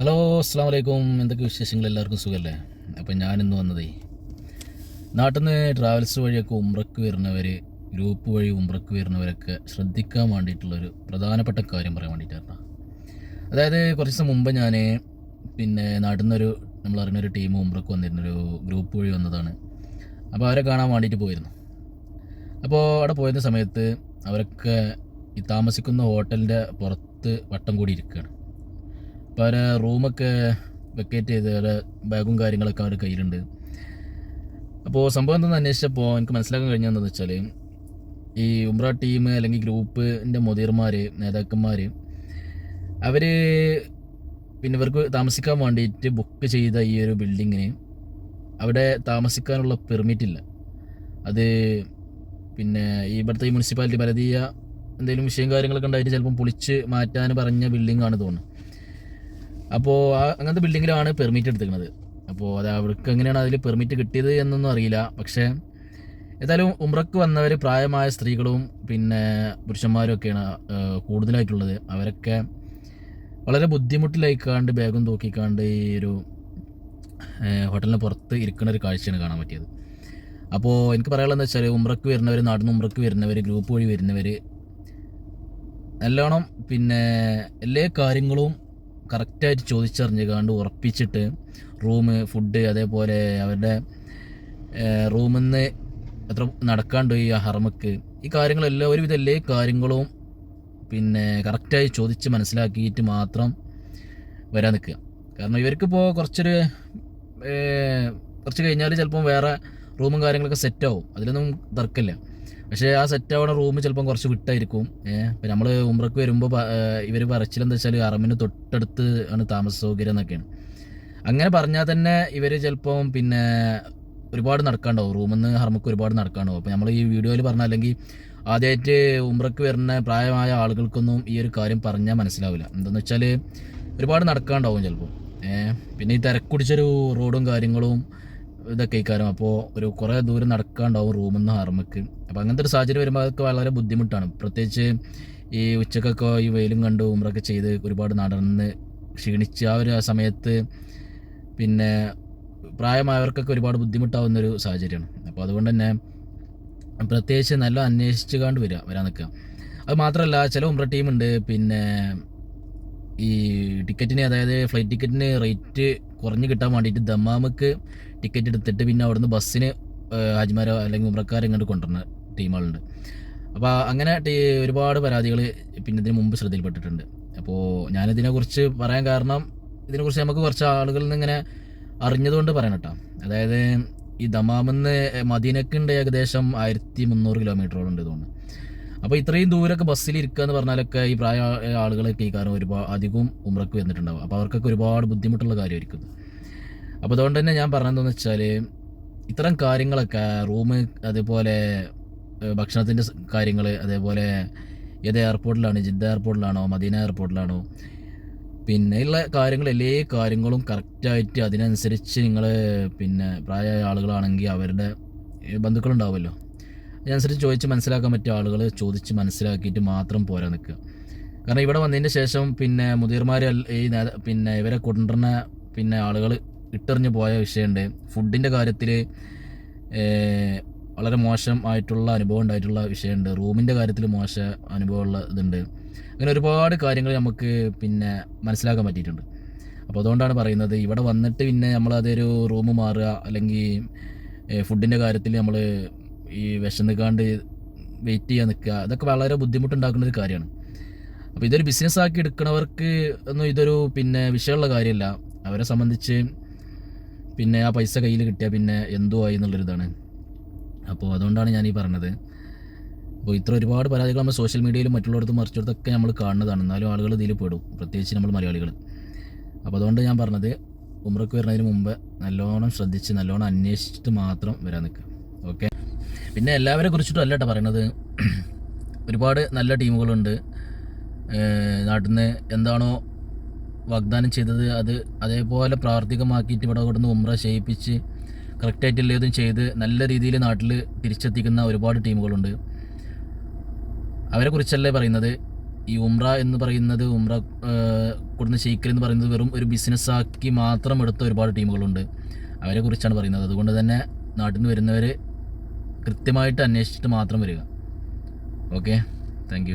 Hello അസ്സാം വലൈക്കും എന്തൊക്കെ വിശേഷങ്ങൾ? എല്ലാവർക്കും സുഖമല്ലേ അപ്പം ഞാനിന്ന് വന്നതേ നാട്ടിൽ നിന്ന് ട്രാവൽസ് വഴിയൊക്കെ ഉമ്രക്ക് വരുന്നവർ ഗ്രൂപ്പ് വഴി ഉമ്രക്ക് വരുന്നവരൊക്കെ ശ്രദ്ധിക്കാൻ വേണ്ടിയിട്ടുള്ളൊരു പ്രധാനപ്പെട്ട കാര്യം പറയാൻ വേണ്ടിയിട്ടായിരുന്നു. അതായത് കുറച്ച് ദിവസം മുമ്പ് ഞാൻ പിന്നെ നാട്ടിൽ നിന്നൊരു നമ്മൾ അറിഞ്ഞൊരു ടീം ഉംറക്ക് വന്നിരുന്നൊരു ഗ്രൂപ്പ് വഴി വന്നതാണ്. അപ്പോൾ അവരെ കാണാൻ വേണ്ടിയിട്ട് പോയിരുന്നു. അപ്പോൾ അവിടെ പോയിരുന്ന സമയത്ത് അവരൊക്കെ ഈ താമസിക്കുന്ന ഹോട്ടലിന്റെ പുറത്ത് വട്ടം കൂടി ഇരിക്കുകയാണ്. അപ്പോൾ റൂമൊക്കെ വെക്കേറ്റ് ചെയ്ത് അവരെ ബാഗും കാര്യങ്ങളൊക്കെ അവരുടെ കയ്യിലുണ്ട്. അപ്പോൾ സംഭവം എന്തെന്ന് അന്വേഷിച്ചപ്പോൾ എനിക്ക് മനസ്സിലാക്കാൻ കഴിഞ്ഞതെന്ന് വെച്ചാൽ ഈ ഉംറ ടീം അല്ലെങ്കിൽ ഗ്രൂപ്പിന്റെ മുതിർമാർ നേതാക്കന്മാർ അവർ പിന്നെ ഇവർക്ക് താമസിക്കാൻ വേണ്ടിയിട്ട് ബുക്ക് ചെയ്ത ഈ ഒരു ബിൽഡിങ്ങിന് അവിടെ താമസിക്കാനുള്ള പെർമിറ്റ് ഇല്ല. അത് പിന്നെ ഇവിടുത്തെ ഈ മുനിസിപ്പാലിറ്റി പരതീയ എന്തെങ്കിലും വിഷയം കാര്യങ്ങളൊക്കെ ഉണ്ടായിട്ട് ചിലപ്പം പൊളിച്ച് മാറ്റാൻ പറഞ്ഞ ബിൽഡിംഗ് ആണ് തോന്നുന്നു. അപ്പോൾ ആ അങ്ങനത്തെ ബിൽഡിങ്ങിലാണ് പെർമിറ്റ് എടുത്തിരിക്കുന്നത്. അപ്പോൾ അത് അവർക്ക് എങ്ങനെയാണ് അതിൽ പെർമിറ്റ് കിട്ടിയത് എന്നൊന്നും അറിയില്ല. പക്ഷേ ഏതായാലും ഉമ്രക്ക് വന്നവർ പ്രായമായ സ്ത്രീകളും പിന്നെ പുരുഷന്മാരും ഒക്കെയാണ് കൂടുതലായിട്ടുള്ളത്. അവരൊക്കെ വളരെ ബുദ്ധിമുട്ടിലായിക്കാണ്ട് ബാഗും തൂക്കിക്കാണ്ട് ഈ ഒരു ഹോട്ടലിന് പുറത്ത് ഇരിക്കുന്ന ഒരു കാഴ്ചയാണ് കാണാൻ പറ്റിയത്. അപ്പോൾ എനിക്ക് പറയാനുള്ളതെന്ന് വെച്ചാൽ ഉമ്രക്ക് വരുന്നവർ നിന്ന് ഉമ്രക്ക് വരുന്നവർ ഗ്രൂപ്പ് വഴി വരുന്നവർ നല്ലോണം പിന്നെ എല്ലാ കാര്യങ്ങളും കറക്റ്റായിട്ട് ചോദിച്ചറിഞ്ഞ് കണ്ട് ഉറപ്പിച്ചിട്ട് റൂം ഫുഡ് അതേപോലെ അവരുടെ റൂമിൽ നിന്ന് എത്ര നടക്കാണ്ട് ഈ ഹറമക്ക്. ഈ കാര്യങ്ങളെല്ലാം ഒരുവിധ എല്ലാ കാര്യങ്ങളും പിന്നെ കറക്റ്റായി ചോദിച്ച് മനസ്സിലാക്കിയിട്ട് മാത്രം വരാൻ നിൽക്കുക. കാരണം ഇവർക്കിപ്പോൾ കുറച്ചൊരു കുറച്ച് കഴിഞ്ഞാൽ ചിലപ്പം വേറെ റൂമും കാര്യങ്ങളൊക്കെ സെറ്റാവും. അതിലൊന്നും തർക്കമില്ല. പക്ഷേ ആ സെറ്റ് ആവണ റൂം ചിലപ്പം കുറച്ച് വിട്ടായിരിക്കും. ഏഹ് നമ്മൾ ഉമ്രക്ക് വരുമ്പോൾ ഇവർ പറച്ചിലെന്താ വെച്ചാൽ അറമിന് തൊട്ടടുത്ത് ആണ് താമസ സൗകര്യം എന്നൊക്കെയാണ്. അങ്ങനെ പറഞ്ഞാൽ തന്നെ ഇവർ ചിലപ്പം പിന്നെ ഒരുപാട് നടക്കാണ്ടാവും. റൂമിൽ നിന്ന് ഹർമക്ക് ഒരുപാട് നടക്കാണ്ടാവും. അപ്പോൾ നമ്മൾ ഈ വീഡിയോയിൽ പറഞ്ഞ അല്ലെങ്കിൽ ആദ്യമായിട്ട് ഉമ്രക്ക് വരുന്ന പ്രായമായ ആളുകൾക്കൊന്നും ഈ ഒരു കാര്യം പറഞ്ഞാൽ മനസ്സിലാവില്ല എന്താണെന്ന് വെച്ചാൽ ഒരുപാട് നടക്കാണ്ടാവും ചിലപ്പോൾ പിന്നെ ഈ തിരക്കുടിച്ചൊരു റോഡും കാര്യങ്ങളും ഇതൊക്കെ ഇക്കാരം അപ്പോൾ ഒരു കുറേ ദൂരം നടക്കാണ്ടാവും റൂമിൽ നിന്ന് ഹാർമക്ക് അപ്പോൾ അങ്ങനത്തെ ഒരു സാഹചര്യം വരുമ്പോൾ അതൊക്കെ വളരെ ബുദ്ധിമുട്ടാണ്. പ്രത്യേകിച്ച് ഈ ഉച്ചക്കൊക്കെ ഈ വെയിലും കണ്ട് ഉമ്രൊക്കെ ചെയ്ത് ഒരുപാട് നടന്ന് ക്ഷീണിച്ച് ആ ഒരു സമയത്ത് പിന്നെ പ്രായമായവർക്കൊക്കെ ഒരുപാട് ബുദ്ധിമുട്ടാവുന്ന ഒരു സാഹചര്യമാണ്. അപ്പോൾ അതുകൊണ്ട് തന്നെ പ്രത്യേകിച്ച് നല്ല അന്വേഷിച്ച് കണ്ട് വരിക വരാൻ നിൽക്കുക അത് മാത്രമല്ല ചില ഉമ്ര ടീമുണ്ട് പിന്നെ ഈ ടിക്കറ്റിന് അതായത് ഫ്ലൈറ്റ് ടിക്കറ്റിന് റേറ്റ് കുറഞ്ഞ് കിട്ടാൻ വേണ്ടിയിട്ട് ദമ്മാമക്ക് ടിക്കറ്റ് എടുത്തിട്ട് പിന്നെ അവിടുന്ന് ബസ്സിന് ഹാജിമാരോ അല്ലെങ്കിൽ ഉമ്രക്കാരെ ഇങ്ങോട്ട് കൊണ്ടുവരുന്ന ടീമുകളുണ്ട്. അപ്പോൾ അങ്ങനെ ഒരുപാട് പരാതികൾ പിന്നെ ഇതിന് മുമ്പ് ശ്രദ്ധയിൽപ്പെട്ടിട്ടുണ്ട്. അപ്പോൾ ഞാനിതിനെക്കുറിച്ച് പറയാൻ കാരണം ഇതിനെക്കുറിച്ച് നമുക്ക് കുറച്ച് ആളുകളിൽ നിന്ന് ഇങ്ങനെ അറിഞ്ഞതുകൊണ്ട് പറയണം കേട്ടോ. അതായത് ഈ ദമാമെന്ന് മദീനക്കുണ്ട് ഏകദേശം ആയിരത്തി മുന്നൂറ് കിലോമീറ്ററോളം ഉണ്ട് തോന്നുന്നു. അപ്പോൾ ഇത്രയും ദൂരമൊക്കെ ബസ്സിൽ ഇരിക്കുക എന്ന് പറഞ്ഞാലൊക്കെ ഈ പ്രായ ആളുകളൊക്കെ ഈ കാരണം ഒരുപാട് അധികവും ഉമ്രക്ക് വന്നിട്ടുണ്ടാവും. അപ്പോൾ അവർക്കൊക്കെ ഒരുപാട് ബുദ്ധിമുട്ടുള്ള കാര്യമായിരിക്കും. അപ്പോൾ അതുകൊണ്ട് തന്നെ ഞാൻ പറഞ്ഞതെന്ന് വെച്ചാൽ ഇത്തരം കാര്യങ്ങളൊക്കെ റൂം അതേപോലെ ഭക്ഷണത്തിന്റെ കാര്യങ്ങൾ അതേപോലെ ഏത് എയർപോർട്ടിലാണ് ജിദ്ദ എയർപോർട്ടിലാണോ മദീന എയർപോർട്ടിലാണോ പിന്നെ ഉള്ള കാര്യങ്ങൾ എല്ലാ കാര്യങ്ങളും കറക്റ്റായിട്ട് അതിനനുസരിച്ച് നിങ്ങൾ പിന്നെ പ്രായമായ ആളുകളാണെങ്കിൽ അവരുടെ ബന്ധുക്കളുണ്ടാവുമല്ലോ. അതിനനുസരിച്ച് ചോദിച്ച് മനസ്സിലാക്കാൻ പറ്റിയ ആളുകൾ ചോദിച്ച് മനസ്സിലാക്കിയിട്ട് മാത്രം പോരാ നിൽക്കുക. കാരണം ഇവിടെ വന്നതിന് ശേഷം പിന്നെ മുതിർമാർ ഈ പിന്നെ ഇവരെ കൊണ്ടുവരുന്ന പിന്നെ ആളുകൾ ഇട്ടെറിഞ്ഞ് പോയ വിഷയമുണ്ട്. ഫുഡിന്റെ കാര്യത്തിൽ വളരെ മോശം ആയിട്ടുള്ള അനുഭവം ഉണ്ടായിട്ടുള്ള വിഷയമുണ്ട്. റൂമിന്റെ കാര്യത്തിൽ മോശ അനുഭവമുള്ള ഇതുണ്ട്. അങ്ങനെ ഒരുപാട് കാര്യങ്ങൾ നമുക്ക് പിന്നെ മനസ്സിലാക്കാൻ പറ്റിയിട്ടുണ്ട്. അപ്പോൾ അതുകൊണ്ടാണ് പറയുന്നത് ഇവിടെ വന്നിട്ട് പിന്നെ നമ്മൾ അതൊരു റൂം മാറുക അല്ലെങ്കിൽ ഫുഡിന്റെ കാര്യത്തിൽ നമ്മൾ ഈ വിശന്നിക്കാണ്ട് വെയിറ്റ് ചെയ്യാൻ നിൽക്കുക. അതൊക്കെ വളരെ ബുദ്ധിമുട്ടുണ്ടാക്കുന്ന ഒരു കാര്യമാണ്. അപ്പോൾ ഇതൊരു ബിസിനസ് ആക്കി എടുക്കുന്നവർക്ക് ഒന്നും ഇതൊരു പിന്നെ വിഷയമുള്ള കാര്യമല്ല. അവരെ സംബന്ധിച്ച് പിന്നെ ആ പൈസ കയ്യിൽ കിട്ടിയാൽ പിന്നെ എന്തോ ആയി എന്നുള്ളൊരിതാണ്. അപ്പോൾ അതുകൊണ്ടാണ് ഞാൻ ഈ പറഞ്ഞത്. അപ്പോൾ ഇത്ര ഒരുപാട് പരാതികൾ നമ്മൾ സോഷ്യൽ മീഡിയയിലും മറ്റുള്ളവർക്ക് മറിച്ചിടത്തൊക്കെ നമ്മൾ കാണുന്നതാണ്. എന്നാലും ആളുകൾ ഇതിൽ പെടും. പ്രത്യേകിച്ച് നമ്മൾ മലയാളികൾ അപ്പോൾ അതുകൊണ്ട് ഞാൻ പറഞ്ഞത് ഉമ്രക്ക് വരുന്നതിന് മുമ്പ് നല്ലോണം ശ്രദ്ധിച്ച് നല്ലോണം അന്വേഷിച്ചിട്ട് മാത്രം വരാൻ നിൽക്കുക. ഓക്കെ? പിന്നെ എല്ലാവരെ കുറിച്ചിട്ടും അല്ല കേട്ടോ പറയണത്. ഒരുപാട് നല്ല ടീമുകളുണ്ട്. നാട്ടിൽ നിന്ന് എന്താണോ വാഗ്ദാനം ചെയ്തത് അത് അതേപോലെ പ്രാവർത്തികമാക്കിയിട്ട് ഇവിടെ കൊടുന്ന് ഉമ്ര ചെയ്യിപ്പിച്ച് കറക്റ്റായിട്ട് ചെയ്ത് നല്ല രീതിയിൽ നാട്ടിൽ തിരിച്ചെത്തിക്കുന്ന ഒരുപാട് ടീമുകളുണ്ട്. അവരെ കുറിച്ചല്ലേ പറയുന്നത്? ഈ ഉംറ എന്ന് പറയുന്നത് ഉംറ കൊടുന്ന ഷെയ്ക്കൽ എന്ന് പറയുന്നത് വെറും ഒരു ബിസിനസ്സാക്കി മാത്രം എടുത്ത ഒരുപാട് ടീമുകളുണ്ട്. അവരെ കുറിച്ചാണ് പറയുന്നത്. അതുകൊണ്ട് തന്നെ നാട്ടിൽ നിന്ന് വരുന്നവർ കൃത്യമായിട്ട് അന്വേഷിച്ചിട്ട് മാത്രം വരിക. Okay thank